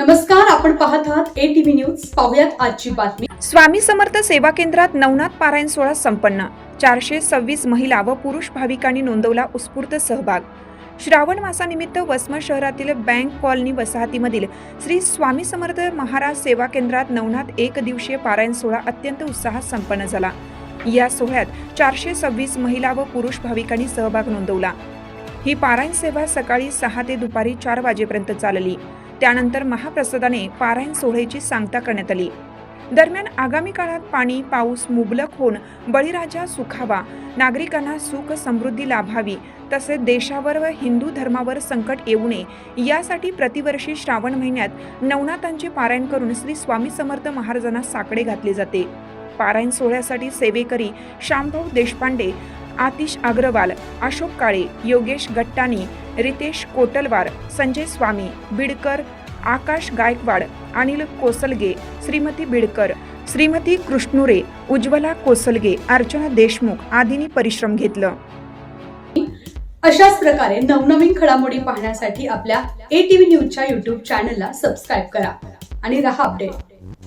नमस्कार आपण पाहत आहात ए टीव्ही न्यूज पाहुयात आजची बातमी. स्वामी समर्थ सेवा केंद्रात नवनाथ पारायण सोहळा संपन्न. चारशे सव्वीस महिला व पुरुष भाविकांनी नोंदवला उत्स्फूर्त सहभाग. श्रावण मासानिमित्त वसमत शहरातील बँक कॉलनी वसाहतीमधील श्री स्वामी समर्थ महाराज सेवा केंद्रात नवनाथ एक दिवसीय पारायण सोहळा अत्यंत उत्साहात संपन्न झाला. या सोहळ्यात चारशे सव्वीस महिला व पुरुष भाविकांनी सहभाग नोंदवला. ही पारायण सेवा सकाळी सहा ते दुपारी चार वाजेपर्यंत चालली. त्यानंतर महाप्रसादाने पारायण सोहळ्याची सांगता करण्यात आली. दरम्यान आगामी काळात पाणी पाऊस मुबलक होऊन बळीराजा सुखावा नागरिकांना सुख समृद्धी लाभावी तसेच देशावर व हिंदू धर्मावर संकट येऊ नये यासाठी प्रतिवर्षी श्रावण महिन्यात नवनाथांचे पारायण करून श्री स्वामी समर्थ महाराजांना साकडे घातले जाते. पारायण सोहळ्यासाठी सेवेकरी श्यामभाऊ देशपांडे आतिश अग्रवाल अशोक काळे योगेश गट्टाणी रितेश कोटलवार संजय स्वामी बिडकर आकाश गायकवाड अनिल कोसलगे श्रीमती बिडकर श्रीमती कृष्णुरे उज्ज्वला कोसलगे अर्चना देशमुख आदींनी परिश्रम घेतलं. अशाच प्रकारे नवनवीन घडामोडी पाहण्यासाठी आपल्या ए टीव्ही न्यूजच्या युट्यूब चॅनलला सबस्क्राईब करा आणि रहा अपडेट